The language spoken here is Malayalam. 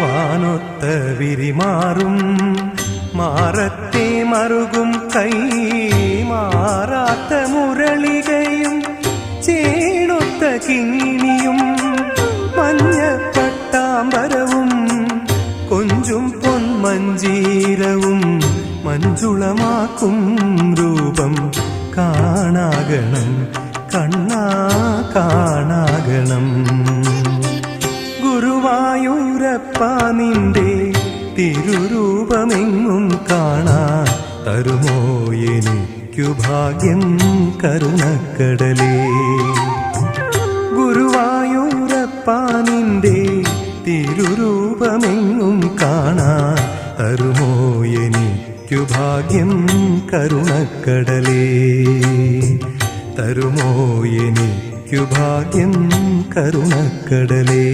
വാനൊത്ത വിരിമാറും മാറത്തെ മറുകും കൈ മാറാത്ത മുരളികയും ചേണൊത്ത കിങ്ങിണിയും മഞ്ഞപ്പട്ടാമ്പരവും കൊഞ്ചും പൊന്മഞ്ചീരവും മഞ്ജുളമാക്കും രൂപം കാണാകണം കണ്ണാ കാണാകണം. ഗുരുവായൂരപ്പ നിന്റെ തിരുരൂപമെങ്ങും കാണാ തരുമോ എനിക്കു ഭാഗ്യം കരുണക്കടലേ. ഗുരുവായൂരപ്പാ നിന്റെ തിരുരൂപമെങ്ങും കാണാ തരുമോ എനിക്കു ഭാഗ്യം കരുണക്കടലേ. തരുമോ എനിക്കു ഭാഗ്യം കരുണക്കടലേ.